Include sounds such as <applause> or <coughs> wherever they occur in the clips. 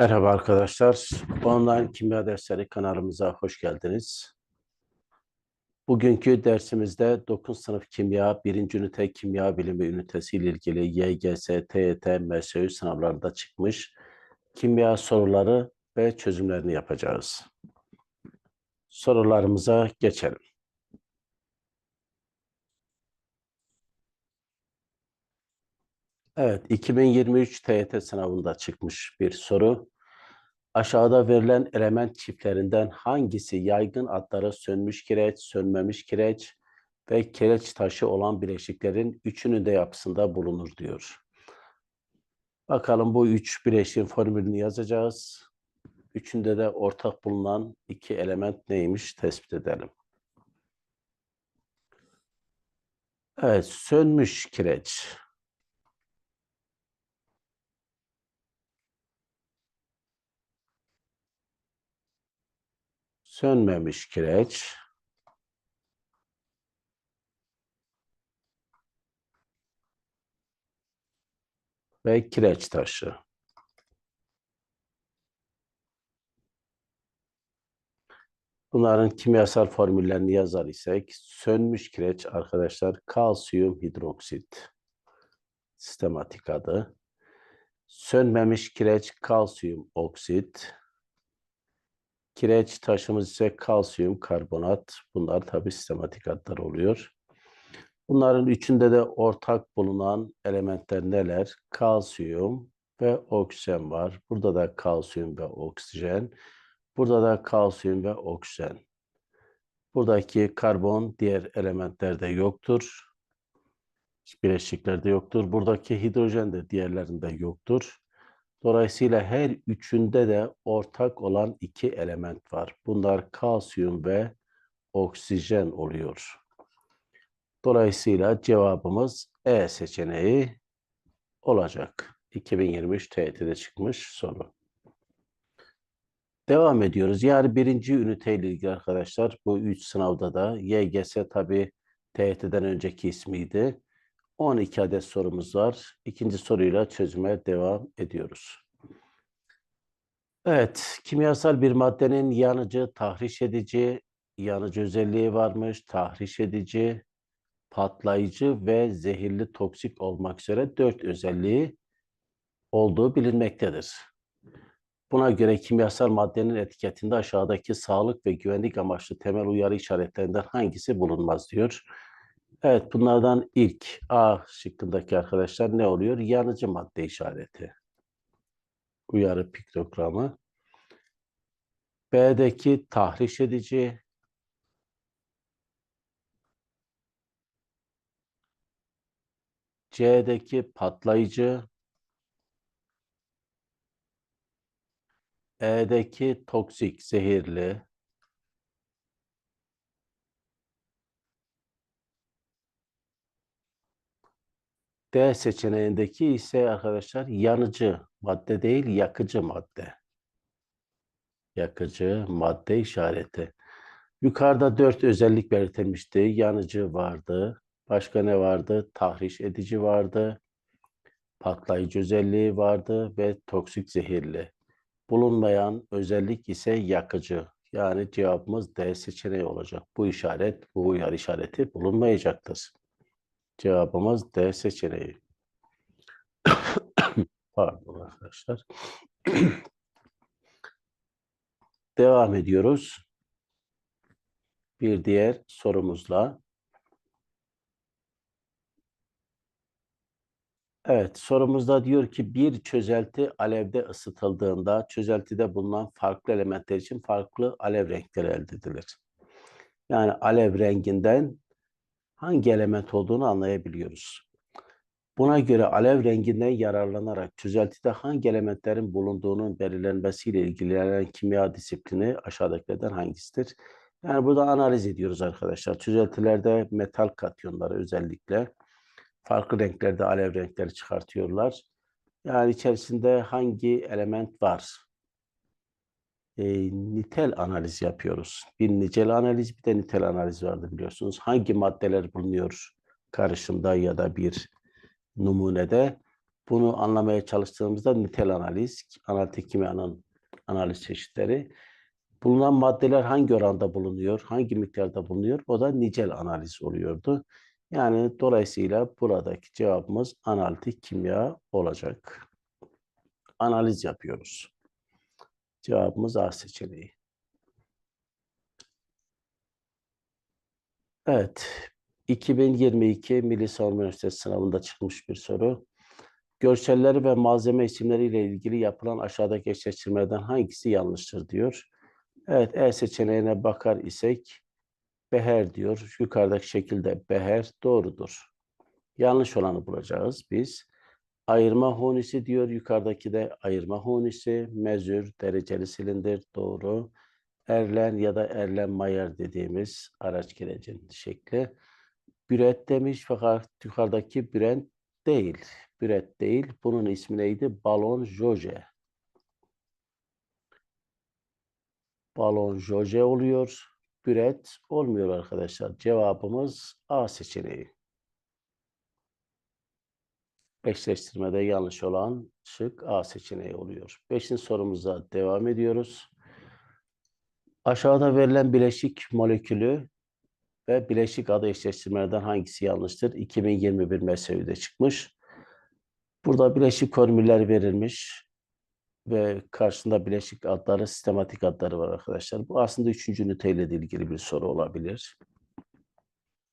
Merhaba arkadaşlar. Online Kimya Dersleri kanalımıza hoş geldiniz. Bugünkü dersimizde 9 sınıf kimya, 1. ünite kimya bilimi ünitesi ile ilgili YGS, TYT, MSÜ sınavlarında çıkmış kimya soruları ve çözümlerini yapacağız. Sorularımıza geçelim. Evet, 2023 TYT sınavında çıkmış bir soru. Aşağıda verilen element çiftlerinden hangisi yaygın adları sönmüş kireç, sönmemiş kireç ve kireç taşı olan bileşiklerin üçünün de yapısında bulunur diyor. Bakalım bu üç bileşiğin formülünü yazacağız. Üçünde de ortak bulunan iki element neymiş tespit edelim. Evet, sönmüş kireç. Sönmemiş kireç. Ve kireç taşı. Bunların kimyasal formüllerini yazar isek, sönmüş kireç arkadaşlar kalsiyum hidroksit. Sistematik adı. Sönmemiş kireç kalsiyum oksit. Kireç taşımız ise kalsiyum karbonat. Bunlar tabi sistematik adlar oluyor. Bunların üçünde de ortak bulunan elementler neler? Kalsiyum ve oksijen var. Burada da kalsiyum ve oksijen. Burada da kalsiyum ve oksijen. Buradaki karbon diğer elementlerde yoktur. Bileşiklerde yoktur. Buradaki hidrojen de diğerlerinde yoktur. Dolayısıyla her üçünde de ortak olan iki element var. Bunlar kalsiyum ve oksijen oluyor. Dolayısıyla cevabımız E seçeneği olacak. 2023 TYT'de çıkmış soru. Devam ediyoruz. Yani birinci üniteyle ilgili arkadaşlar bu üç sınavda da YGS tabi TYT'den önceki ismiydi. 12 adet sorumuz var. İkinci soruyla çözüme devam ediyoruz. Evet, kimyasal bir maddenin yanıcı, tahriş edici, yanıcı özelliği varmış, tahriş edici, patlayıcı ve zehirli toksik olmak üzere dört özelliği olduğu bilinmektedir. Buna göre kimyasal maddenin etiketinde aşağıdaki sağlık ve güvenlik amaçlı temel uyarı işaretlerinden hangisi bulunmaz diyor. Evet bunlardan ilk A şıkkındaki arkadaşlar ne oluyor? Yanıcı madde işareti. Uyarı piktogramı. B'deki tahriş edici. C'deki patlayıcı. E'deki toksik, zehirli. D seçeneğindeki ise arkadaşlar yanıcı madde değil, yakıcı madde. Yakıcı madde işareti. Yukarıda dört özellik belirtilmişti. Yanıcı vardı. Başka ne vardı? Tahriş edici vardı. Patlayıcı özelliği vardı ve toksik zehirli. Bulunmayan özellik ise yakıcı. Yani cevabımız D seçeneği olacak. Bu işaret, bu uyarı işareti bulunmayacaktır. Cevabımız D seçeneği. <coughs> Pardon arkadaşlar. <coughs> Devam ediyoruz. Bir diğer sorumuzla. Evet, sorumuzda diyor ki bir çözelti alevde ısıtıldığında çözeltide bulunan farklı elementler için farklı alev renkleri elde edilir. Yani alev renginden hangi element olduğunu anlayabiliyoruz. Buna göre alev renginden yararlanarak çözeltide hangi elementlerin bulunduğunun belirlenmesiyle ilgilenen kimya disiplini aşağıdakilerden hangisidir? Yani burada analiz ediyoruz arkadaşlar. Çözeltilerde metal katyonları özellikle farklı renklerde alev renkleri çıkartıyorlar. Yani içerisinde hangi element var? E, nitel analiz yapıyoruz. Bir nicel analiz bir de nitel analiz vardı biliyorsunuz. Hangi maddeler bulunuyor karışımda ya da bir numunede? Bunu anlamaya çalıştığımızda nitel analiz, analitik kimyanın analiz çeşitleri. Bulunan maddeler hangi oranda bulunuyor, hangi miktarda bulunuyor? O da nicel analiz oluyordu. Yani dolayısıyla buradaki cevabımız analitik kimya olacak. Analiz yapıyoruz. Cevabımız A seçeneği. Evet. 2022 Milli Savunma Üniversitesi sınavında çıkmış bir soru. Görselleri ve malzeme isimleriyle ilgili yapılan aşağıdaki eşleştirmelerden hangisi yanlıştır diyor. Evet E seçeneğine bakar isek beher diyor. Yukarıdaki şekilde beher doğrudur. Yanlış olanı bulacağız biz. Ayırma hunisi diyor. Yukarıdaki de ayırma hunisi. Mezür, dereceli silindir doğru. Erlen ya da Erlen Mayer dediğimiz araç gerecin şekli. Büret demiş fakat yukarıdaki Brent değil. Büret değil. Bunun ismi neydi? Balon Joje. Balon Joje oluyor. Büret olmuyor arkadaşlar. Cevabımız A seçeneği. Eşleştirmede yanlış olan şık A seçeneği oluyor. Beşinci sorumuza devam ediyoruz. Aşağıda verilen bileşik molekülü ve bileşik adı eşleştirmelerden hangisi yanlıştır? 2021 MESEV'de çıkmış. Burada bileşik formüller verilmiş ve karşısında bileşik adları, sistematik adları var arkadaşlar. Bu aslında üçüncü üniteyle de ilgili bir soru olabilir.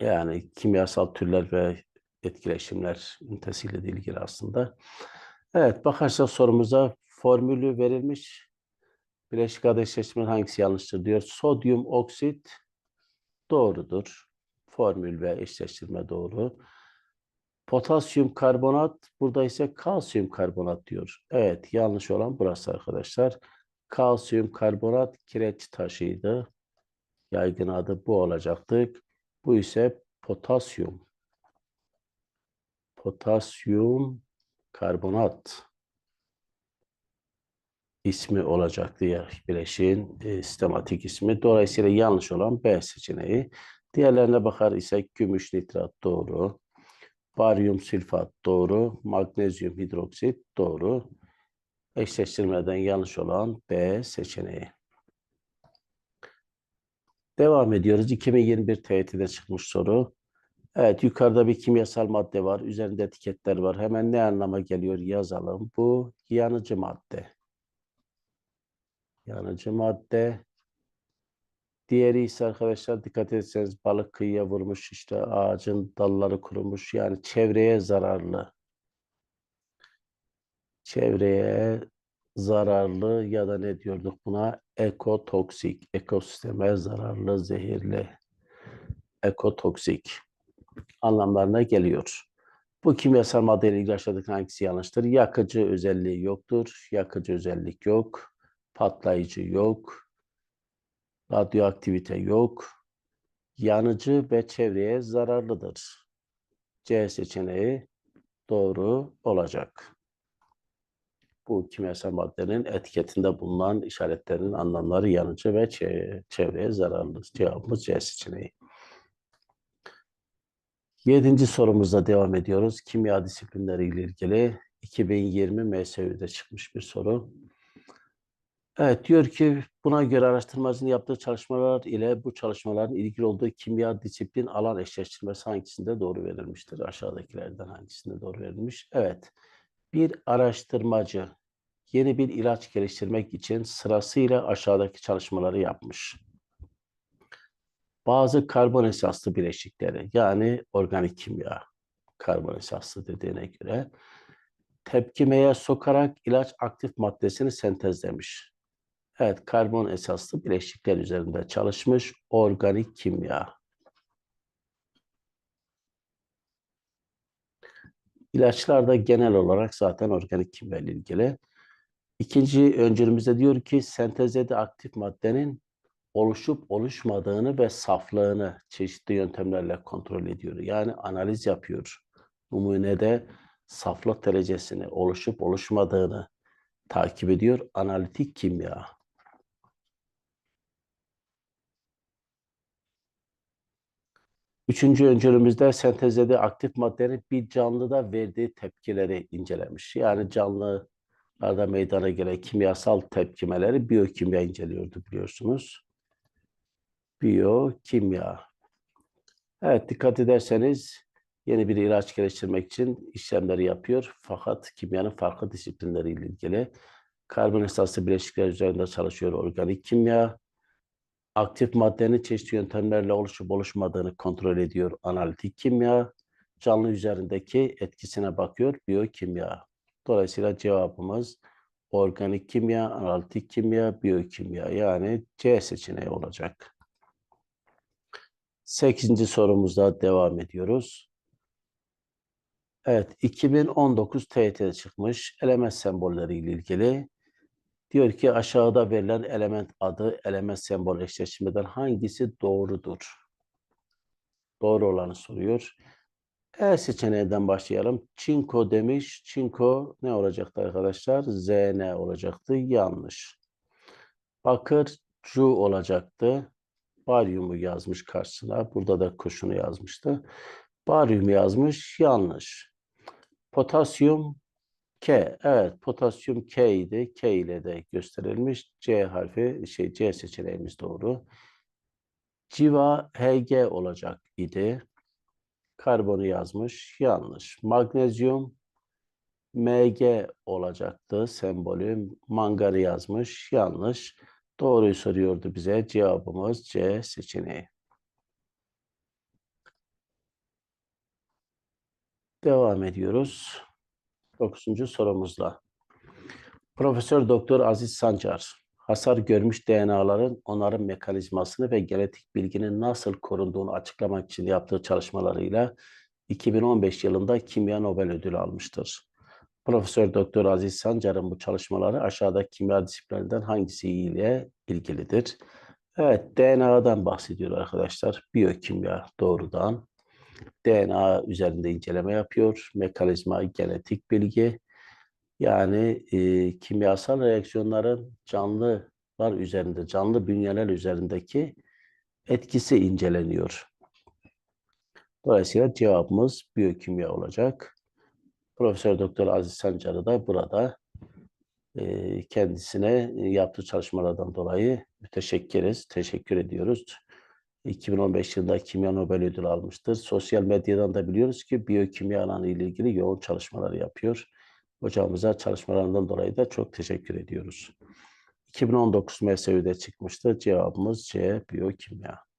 Yani kimyasal türler ve etkileşimler ünitesiyle ilgili aslında. Evet, bakarsak sorumuza formülü verilmiş. Bileşik adı eşleştirmeler hangisi yanlıştır diyor. Sodyum oksit doğrudur. Formül ve eşleştirme doğru. Potasyum karbonat, burada ise kalsiyum karbonat diyor. Evet, yanlış olan burası arkadaşlar. Kalsiyum karbonat kireç taşıydı. Yaygın adı bu olacaktı. Bu ise potasyum. Potasyum karbonat ismi olacaktı ya bileşiğin e, sistematik ismi. Dolayısıyla yanlış olan B seçeneği. Diğerlerine bakar isek gümüş nitrat doğru. Baryum sülfat doğru. Magnezyum hidroksit doğru. Eşleştirmeden yanlış olan B seçeneği. Devam ediyoruz. 2021 TYT'de çıkmış soru. Evet yukarıda bir kimyasal madde var. Üzerinde etiketler var. Hemen ne anlama geliyor yazalım. Bu yanıcı madde. Yanıcı madde. Diğeri ise arkadaşlar dikkat etseniz balık kıyıya vurmuş işte ağacın dalları kurumuş yani çevreye zararlı. Çevreye zararlı ya da ne diyorduk buna? Ekotoksik, ekosisteme zararlı, zehirli, ekotoksik anlamlarına geliyor. Bu kimyasal maddeyle aşağıdaki hangisi yanlıştır? Yakıcı özelliği yoktur. Yakıcı özellik yok. Patlayıcı yok radyoaktivite yok, yanıcı ve çevreye zararlıdır. C seçeneği doğru olacak. Bu kimyasal maddenin etiketinde bulunan işaretlerin anlamları yanıcı ve çevreye zararlı. Cevabımız C seçeneği. Yedinci sorumuzda devam ediyoruz. Kimya disiplinleri ile ilgili 2020 MSÜ'de çıkmış bir soru. Evet diyor ki buna göre araştırmacının yaptığı çalışmalar ile bu çalışmaların ilgili olduğu kimya disiplin alan eşleştirmesi hangisinde doğru verilmiştir? Aşağıdakilerden hangisinde doğru verilmiş? Evet. Bir araştırmacı yeni bir ilaç geliştirmek için sırasıyla aşağıdaki çalışmaları yapmış. Bazı karbon esaslı bileşikleri yani organik kimya karbon esaslı dediğine göre tepkimeye sokarak ilaç aktif maddesini sentezlemiş. Evet, karbon esaslı bileşikler üzerinde çalışmış organik kimya. İlaçlar da genel olarak zaten organik kimya ile ilgili. İkinci öncülümüzde diyor ki sentezde aktif maddenin oluşup oluşmadığını ve saflığını çeşitli yöntemlerle kontrol ediyor. Yani analiz yapıyor. Numunede saflık derecesini oluşup oluşmadığını takip ediyor. Analitik kimya. Üçüncü öncülümüzde sentezlediği aktif maddenin bir canlıda verdiği tepkileri incelemiş. Yani canlılarda meydana gelen kimyasal tepkimeleri biyokimya inceliyordu biliyorsunuz. Biyokimya. Evet dikkat ederseniz yeni bir ilaç geliştirmek için işlemleri yapıyor. Fakat kimyanın farklı disiplinleriyle ilgili karbon esaslı bileşikler üzerinde çalışıyor organik kimya. Aktif maddenin çeşitli yöntemlerle oluşup oluşmadığını kontrol ediyor analitik kimya. Canlı üzerindeki etkisine bakıyor biyokimya. Dolayısıyla cevabımız organik kimya, analitik kimya, biyokimya yani C seçeneği olacak. Sekizinci sorumuzda devam ediyoruz. Evet, 2019 TYT'de çıkmış element sembolleri ile ilgili. Diyor ki aşağıda verilen element adı, element sembol eşleşmeden hangisi doğrudur? Doğru olanı soruyor. E seçeneğinden başlayalım. Çinko demiş. Çinko ne olacaktı arkadaşlar? ZN olacaktı. Yanlış. Bakır cu olacaktı. Baryumu yazmış karşısına. Burada da kuşunu yazmıştı. Baryum yazmış. Yanlış. Potasyum K. Evet, potasyum K idi. K ile de gösterilmiş. C harfi, şey C seçeneğimiz doğru. Civa Hg olacak idi. Karbonu yazmış. Yanlış. Magnezyum Mg olacaktı sembolü. Manganı yazmış. Yanlış. Doğruyu soruyordu bize. Cevabımız C seçeneği. Devam ediyoruz. 9. sorumuzla. Profesör Doktor Aziz Sancar, hasar görmüş DNA'ların onarım mekanizmasını ve genetik bilginin nasıl korunduğunu açıklamak için yaptığı çalışmalarıyla 2015 yılında Kimya Nobel Ödülü almıştır. Profesör Doktor Aziz Sancar'ın bu çalışmaları aşağıda kimya disiplininden hangisiyle ilgilidir? Evet, DNA'dan bahsediyor arkadaşlar. Biyokimya doğrudan. DNA üzerinde inceleme yapıyor. Mekanizma, genetik bilgi. Yani e, kimyasal reaksiyonların canlılar üzerinde, canlı bünyeler üzerindeki etkisi inceleniyor. Dolayısıyla cevabımız biyokimya olacak. Profesör Doktor Aziz Sancar'ı da burada e, kendisine yaptığı çalışmalardan dolayı müteşekkiriz, teşekkür ediyoruz. 2015 yılında Kimya Nobel Ödülü almıştır. Sosyal medyadan da biliyoruz ki biyokimya alanı ile ilgili yoğun çalışmalar yapıyor. Hocamıza çalışmalarından dolayı da çok teşekkür ediyoruz. 2019 MSÜ'de çıkmıştı. Cevabımız C, biyokimya.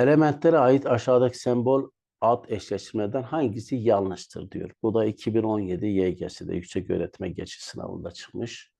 Elementlere ait aşağıdaki sembol ad eşleştirmeden hangisi yanlıştır diyor. Bu da 2017 YGS'de yüksek öğretme geçiş sınavında çıkmış.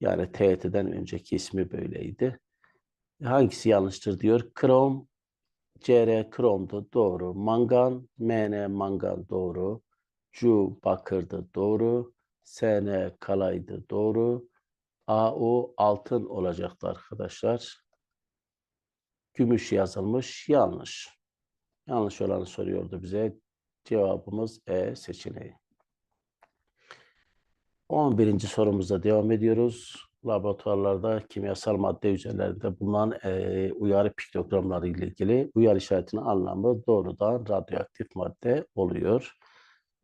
Yani TYT'den önceki ismi böyleydi. Hangisi yanlıştır diyor. Krom, CR kromdu doğru. Mangan, MN mangan doğru. Cu bakırdı doğru. SN kalaydı doğru. AU altın olacaktı arkadaşlar. Gümüş yazılmış yanlış. Yanlış olanı soruyordu bize. Cevabımız E seçeneği. 11. sorumuzda devam ediyoruz. Laboratuvarlarda kimyasal madde üzerlerinde bulunan e, uyarı piktogramları ile ilgili uyarı işaretinin anlamı doğrudan radyoaktif madde oluyor.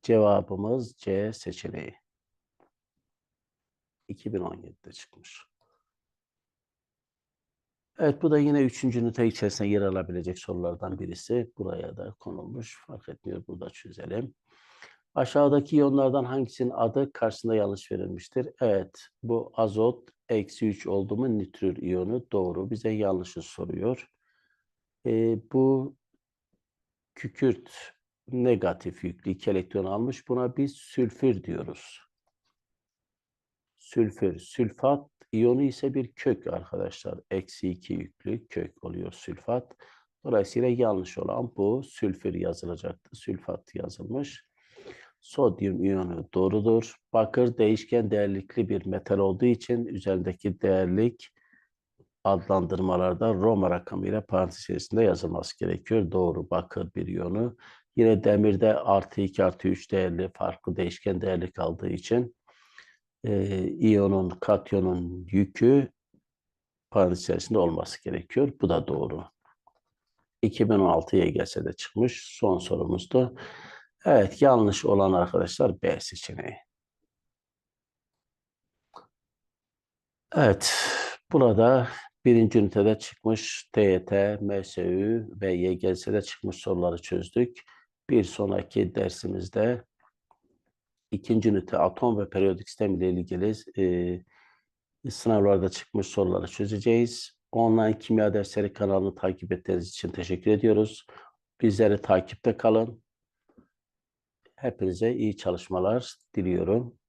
Cevabımız C seçeneği. 2017'de çıkmış. Evet bu da yine üçüncü ünite içerisinde yer alabilecek sorulardan birisi. Buraya da konulmuş. Fark etmiyor. Burada çözelim. Aşağıdaki iyonlardan hangisinin adı karşısında yanlış verilmiştir? Evet, bu azot eksi 3 oldu mu nitrür iyonu doğru. Bize yanlışı soruyor. E, bu kükürt negatif yüklü iki elektron almış. Buna biz sülfür diyoruz. Sülfür, sülfat iyonu ise bir kök arkadaşlar. Eksi 2 yüklü kök oluyor sülfat. Dolayısıyla yanlış olan bu sülfür yazılacaktı. Sülfat yazılmış. Sodyum iyonu doğrudur. Bakır değişken değerlikli bir metal olduğu için üzerindeki değerlik adlandırmalarda Roma rakamıyla parantez içerisinde yazılması gerekiyor. Doğru bakır bir iyonu. Yine demirde artı 2 artı 3 değerli farklı değişken değerlik aldığı için e, iyonun, katyonun yükü parantez içerisinde olması gerekiyor. Bu da doğru. 2016 YGS'de çıkmış. Son sorumuzdu. Evet, yanlış olan arkadaşlar B seçeneği. Evet, burada birinci ünitede çıkmış TYT, MSÜ ve YGS'de çıkmış soruları çözdük. Bir sonraki dersimizde ikinci ünite atom ve periyodik sistem ile ilgili e, sınavlarda çıkmış soruları çözeceğiz. Online Kimya Dersleri kanalını takip ettiğiniz için teşekkür ediyoruz. Bizleri takipte kalın. Hepinize iyi çalışmalar diliyorum.